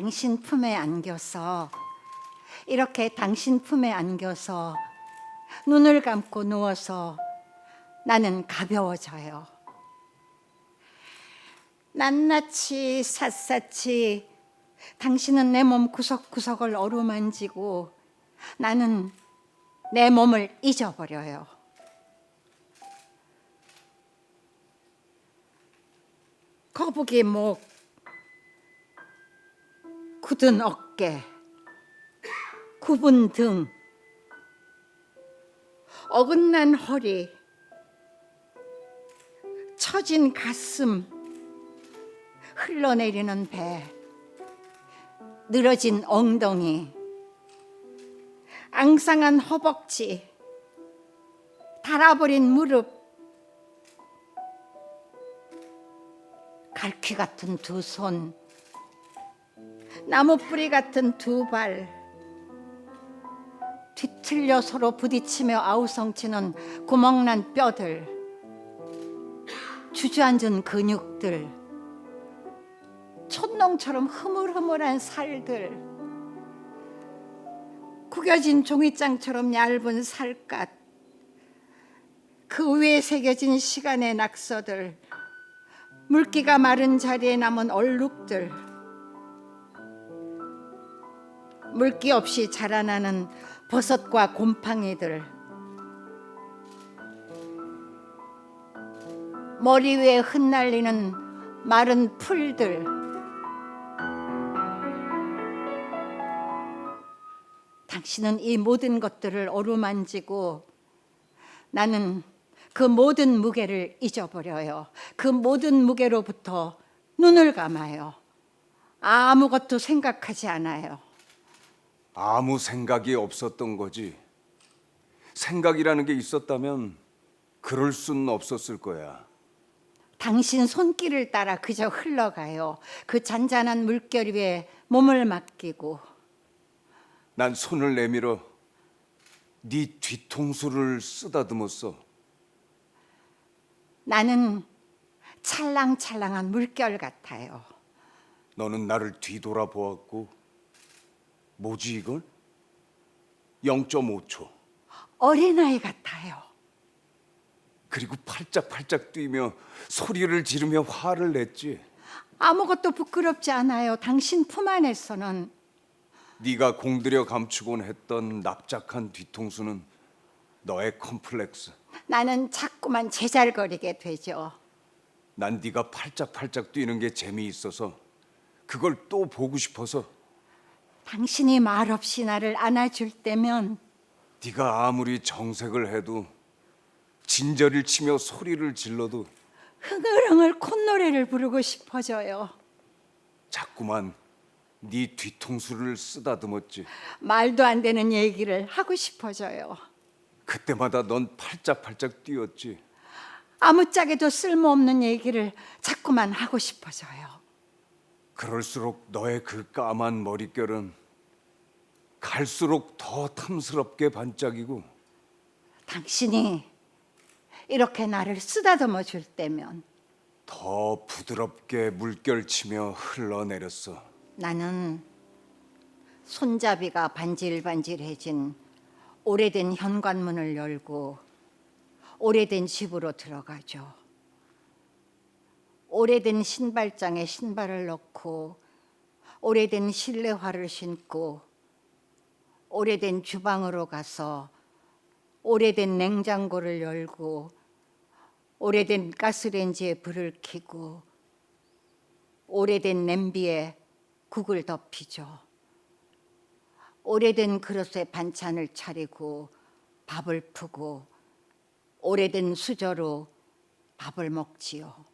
당신 품에 안겨서 이렇게 당신 품에 안겨서 눈을 감고 누워서 나는 가벼워져요. 낱낱이 샅샅이 당신은 내 몸 구석구석을 어루만지고 나는 내 몸을 잊어버려요. 거북이 목, 굳은 어깨, 굽은 등, 어긋난 허리, 처진 가슴, 흘러내리는 배, 늘어진 엉덩이, 앙상한 허벅지, 닳아버린 무릎, 갈퀴 같은 두 손, 나무 뿌리 같은 두 발, 뒤틀려 서로 부딪히며 아우성치는 구멍난 뼈들, 주저앉은 근육들, 촛농처럼 흐물흐물한 살들, 구겨진 종이장처럼 얇은 살갗, 그 위에 새겨진 시간의 낙서들, 물기가 마른 자리에 남은 얼룩들, 물기 없이 자라나는 버섯과 곰팡이들, 머리 위에 흩날리는 마른 풀들, 당신은 이 모든 것들을 어루만지고 나는 그 모든 무게를 잊어버려요. 그 모든 무게로부터 눈을 감아요. 아무것도 생각하지 않아요. 아무 생각이 없었던 거지. 생각이라는 게 있었다면 그럴 수는 없었을 거야. 당신 손길을 따라 그저 흘러가요. 그 잔잔한 물결 위에 몸을 맡기고 난 손을 내밀어 네 뒤통수를 쓰다듬었어. 나는 찰랑찰랑한 물결 같아요. 너는 나를 뒤돌아 보았고 뭐지 이건? 0.5초. 어린아이 같아요. 그리고 팔짝팔짝 뛰며 소리를 지르며 화를 냈지. 아무것도 부끄럽지 않아요. 당신 품 안에서는 네가 공들여 감추곤 했던 납작한 뒤통수는 너의 컴플렉스. 나는 자꾸만 제잘거리게 되죠. 난 네가 팔짝팔짝 뛰는 게 재미있어서 그걸 또 보고 싶어서 당신이 말없이 나를 안아줄 때면 네가 아무리 정색을 해도 진저리를 치며 소리를 질러도 흥얼흥얼 콧노래를 부르고 싶어져요. 자꾸만 네 뒤통수를 쓰다듬었지. 말도 안 되는 얘기를 하고 싶어져요. 그때마다 넌 팔짝팔짝 뛰었지. 아무짝에도 쓸모없는 얘기를 자꾸만 하고 싶어져요. 그럴수록 너의 그 까만 머릿결은 갈수록 더 탐스럽게 반짝이고 당신이 이렇게 나를 쓰다듬어 줄 때면 더 부드럽게 물결치며 흘러내렸어. 나는 손잡이가 반질반질해진 오래된 현관문을 열고 오래된 집으로 들어가죠. 오래된 신발장에 신발을 넣고 오래된 실내화를 신고 오래된 주방으로 가서 오래된 냉장고를 열고 오래된 가스레인지에 불을 켜고 오래된 냄비에 국을 덮이죠. 오래된 그릇에 반찬을 차리고 밥을 푸고 오래된 수저로 밥을 먹지요.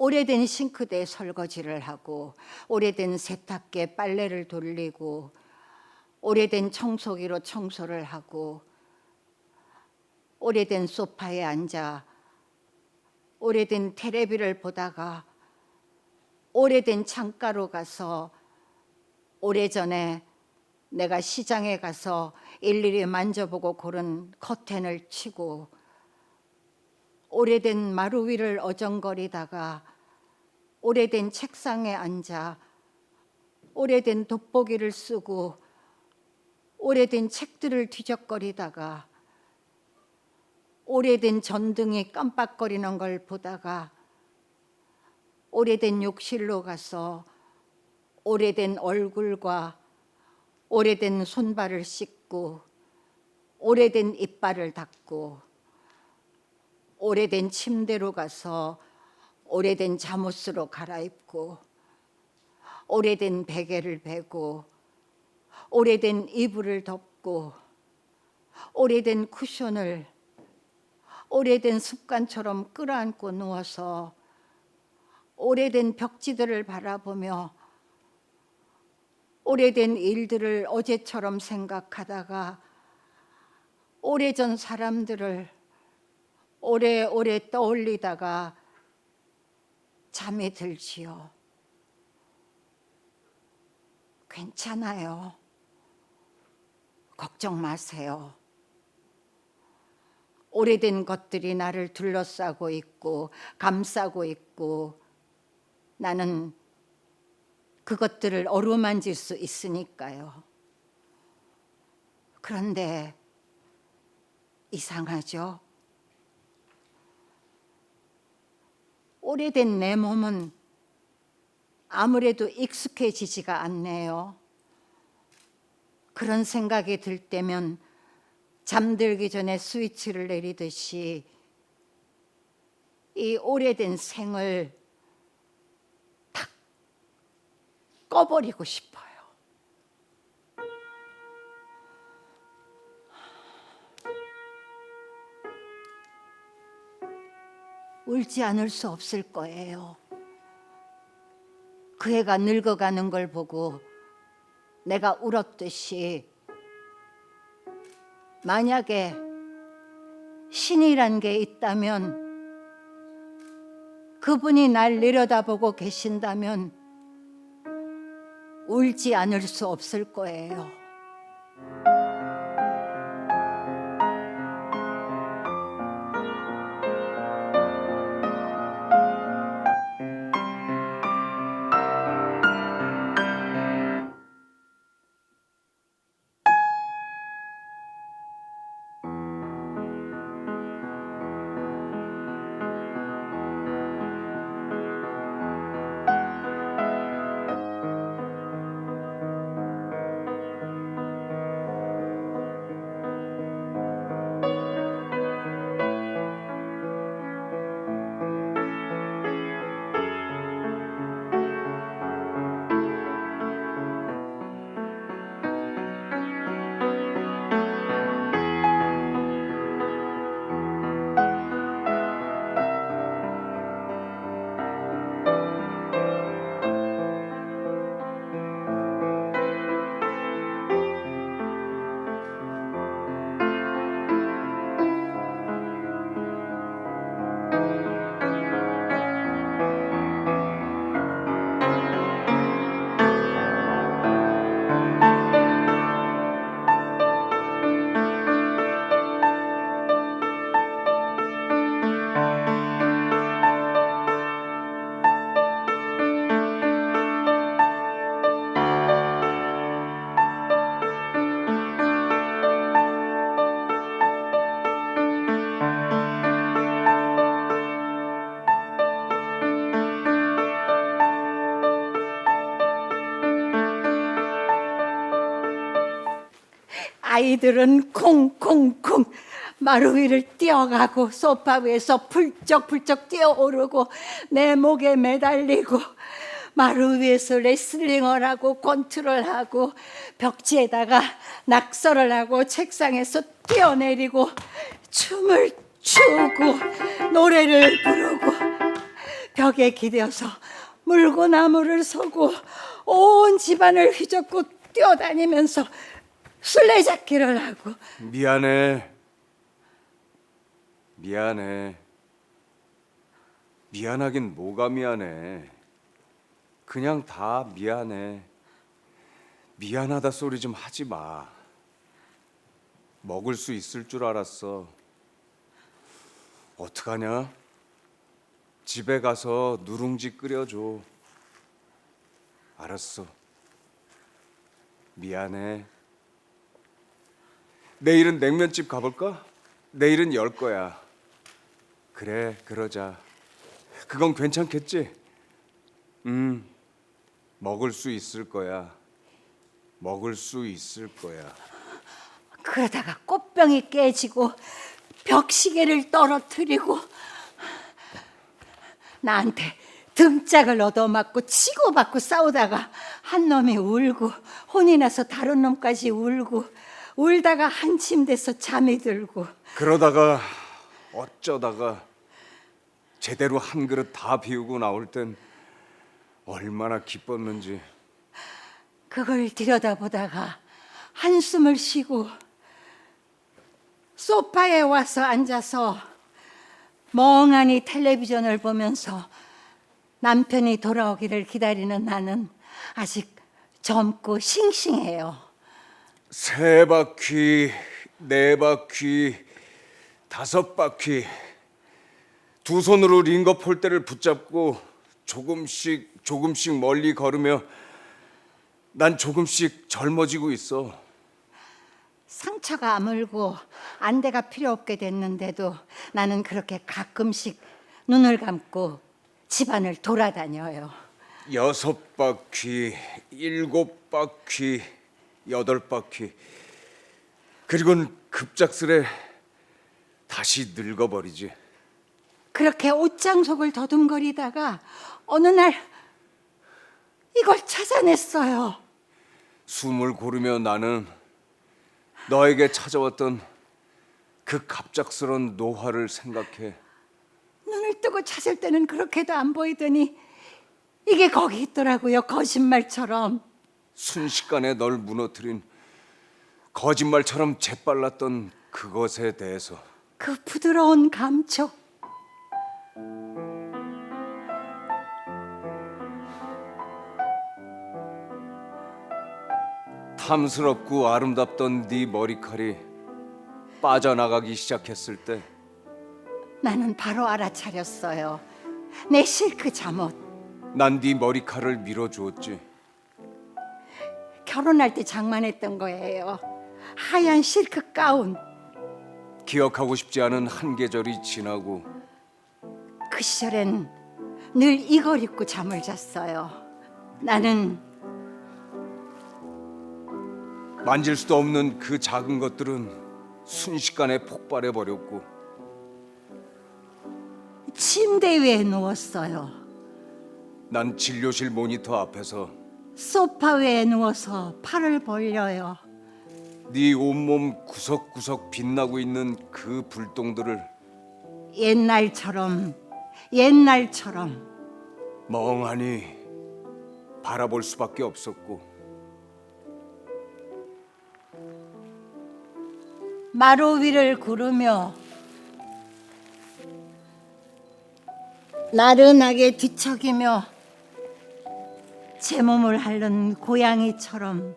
오래된 싱크대에 설거지를 하고 오래된 세탁기에 빨래를 돌리고 오래된 청소기로 청소를 하고 오래된 소파에 앉아 오래된 테레비를 보다가 오래된 창가로 가서 오래전에 내가 시장에 가서 일일이 만져보고 고른 커튼을 치고 오래된 마루 위를 어정거리다가 오래된 책상에 앉아 오래된 돋보기를 쓰고 오래된 책들을 뒤적거리다가 오래된 전등이 깜빡거리는 걸 보다가 오래된 욕실로 가서 오래된 얼굴과 오래된 손발을 씻고 오래된 이빨을 닦고 오래된 침대로 가서 오래된 잠옷으로 갈아입고 오래된 베개를 베고 오래된 이불을 덮고 오래된 쿠션을 오래된 습관처럼 끌어안고 누워서 오래된 벽지들을 바라보며 오래된 일들을 어제처럼 생각하다가 오래전 사람들을 오래오래 떠올리다가 잠이 들지요. 괜찮아요. 걱정 마세요. 오래된 것들이 나를 둘러싸고 있고 감싸고 있고 나는 그것들을 어루만질 수 있으니까요. 그런데 이상하죠? 오래된 내 몸은 아무래도 익숙해지지가 않네요. 그런 생각이 들 때면 잠들기 전에 스위치를 내리듯이 이 오래된 생을 탁 꺼버리고 싶어요. 울지 않을 수 없을 거예요. 그 애가 늙어가는 걸 보고 내가 울었듯이 만약에 신이란 게 있다면 그분이 날 내려다보고 계신다면 울지 않을 수 없을 거예요. 아이들은 콩콩콩 마루 위를 뛰어가고 소파 위에서 풀쩍풀쩍 뛰어오르고 내 목에 매달리고 마루 위에서 레슬링을 하고 컨트롤하고 벽지에다가 낙서를 하고 책상에서 뛰어내리고 춤을 추고 노래를 부르고 벽에 기대어서 물고 나무를 서고 온 집안을 휘젓고 뛰어다니면서 술래잡기를 하고 미안해. 미안해. 미안하긴 뭐가 미안해. 그냥 다 미안해. 미안하다 소리 좀 하지 마. 먹을 수 있을 줄 알았어. 어떡하냐? 집에 가서 누룽지 끓여줘. 알았어. 미안해. 내일은 냉면집 가볼까? 내일은 열 거야. 그래, 그러자. 그건 괜찮겠지? 음, 먹을 수 있을 거야. 먹을 수 있을 거야. 그러다가 꽃병이 깨지고 벽시계를 떨어뜨리고 나한테 등짝을 얻어맞고 치고받고 싸우다가 한 놈이 울고 혼이 나서 다른 놈까지 울고 울다가 한 침대에서 잠이 들고 그러다가 어쩌다가 제대로 한 그릇 다 비우고 나올 땐 얼마나 기뻤는지. 그걸 들여다보다가 한숨을 쉬고 소파에 와서 앉아서 멍하니 텔레비전을 보면서 남편이 돌아오기를 기다리는 나는 아직 젊고 싱싱해요. 세 바퀴, 네 바퀴, 다섯 바퀴. 두 손으로 링거 폴대를 붙잡고 조금씩 조금씩 멀리 걸으며 난 조금씩 젊어지고 있어. 상처가 아물고 안대가 필요 없게 됐는데도 나는 그렇게 가끔씩 눈을 감고 집안을 돌아다녀요. 여섯 바퀴, 일곱 바퀴, 여덟 바퀴. 그리고는 급작스레 다시 늙어버리지. 그렇게 옷장 속을 더듬거리다가 어느 날 이걸 찾아냈어요. 숨을 고르며 나는 너에게 찾아왔던 그 갑작스런 노화를 생각해. 눈을 뜨고 찾을 때는 그렇게도 안 보이더니 이게 거기 있더라고요. 거짓말처럼. 순식간에 널 무너뜨린 거짓말처럼 재빨랐던 그것에 대해서 그 부드러운 감촉. 탐스럽고 아름답던 네 머리칼이 빠져나가기 시작했을 때 나는 바로 알아차렸어요. 내 실크 잠옷. 난 네 머리칼을 밀어주었지. 결혼할 때 장만했던 거예요. 하얀 실크 가운. 기억하고 싶지 않은 한 계절이 지나고 그 시절엔 늘 이걸 입고 잠을 잤어요. 나는 만질 수도 없는 그 작은 것들은 순식간에 폭발해 버렸고 침대 위에 누웠어요. 난 진료실 모니터 앞에서 소파 위에 누워서 팔을 벌려요. 네 온몸 구석구석 빛나고 있는 그 불똥들을 옛날처럼 옛날처럼 멍하니 바라볼 수밖에 없었고 마루 위를 구르며 나른하게 뒤척이며 제 몸을 핥는 고양이처럼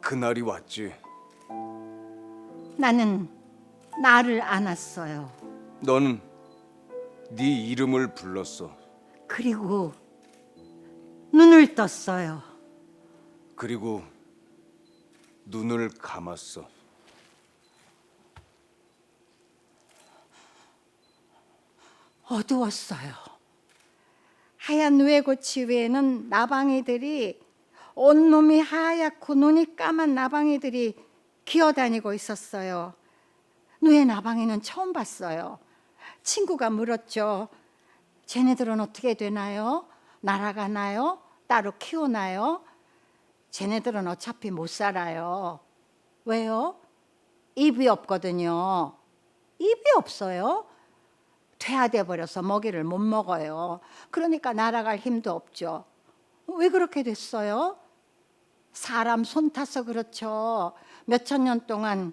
그날이 왔지. 나는 나를 안았어요. 너는 네 이름을 불렀어. 그리고 눈을 떴어요. 그리고 눈을 감았어. 어두웠어요. 하얀 외고치 위에는 나방이들이 온몸이 하얗고 눈이 까만 나방이들이 기어다니고 있었어요. 누에 나방이는 처음 봤어요. 친구가 물었죠. 쟤네들은 어떻게 되나요? 날아가나요? 따로 키우나요? 쟤네들은 어차피 못 살아요. 왜요? 입이 없거든요. 입이 없어요? 퇴화돼 버려서 먹이를 못 먹어요. 그러니까 날아갈 힘도 없죠. 왜 그렇게 됐어요? 사람 손 타서 그렇죠. 몇 천 년 동안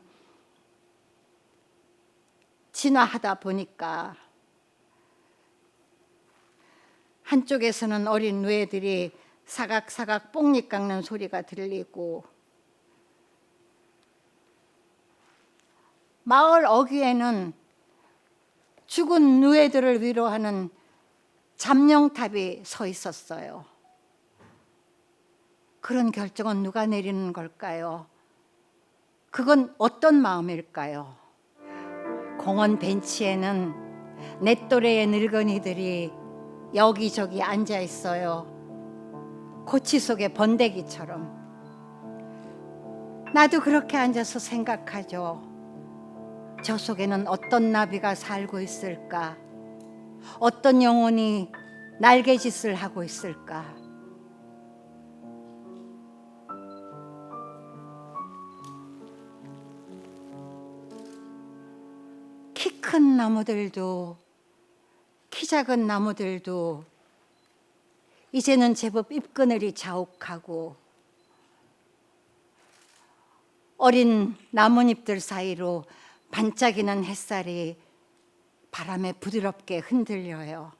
진화하다 보니까 한쪽에서는 어린 누에들이 사각사각 뽕잎 깎는 소리가 들리고 마을 어귀에는 죽은 누에들을 위로하는 잠룡탑이 서 있었어요. 그런 결정은 누가 내리는 걸까요? 그건 어떤 마음일까요? 공원 벤치에는 내 또래의 늙은이들이 여기저기 앉아 있어요. 고치 속의 번데기처럼. 나도 그렇게 앉아서 생각하죠. 저 속에는 어떤 나비가 살고 있을까? 어떤 영혼이 날개짓을 하고 있을까? 키 큰 나무들도 키 작은 나무들도 이제는 제법 잎그늘이 자욱하고 어린 나뭇잎들 사이로 반짝이는 햇살이 바람에 부드럽게 흔들려요.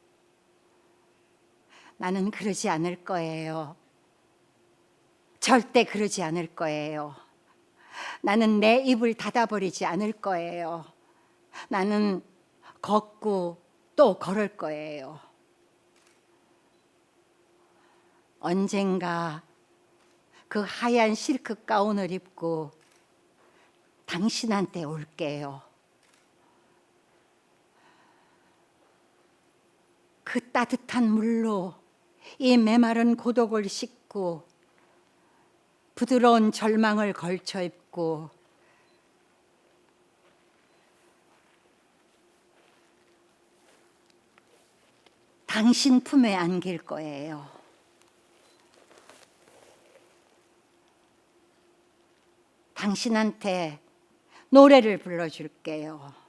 나는 그러지 않을 거예요. 절대 그러지 않을 거예요. 나는 내 입을 닫아버리지 않을 거예요. 나는 걷고 또 걸을 거예요. 언젠가 그 하얀 실크 가운을 입고 당신한테 올게요. 그 따뜻한 물로 이 메마른 고독을 씻고 부드러운 절망을 걸쳐 입고 당신 품에 안길 거예요. 당신한테 노래를 불러줄게요.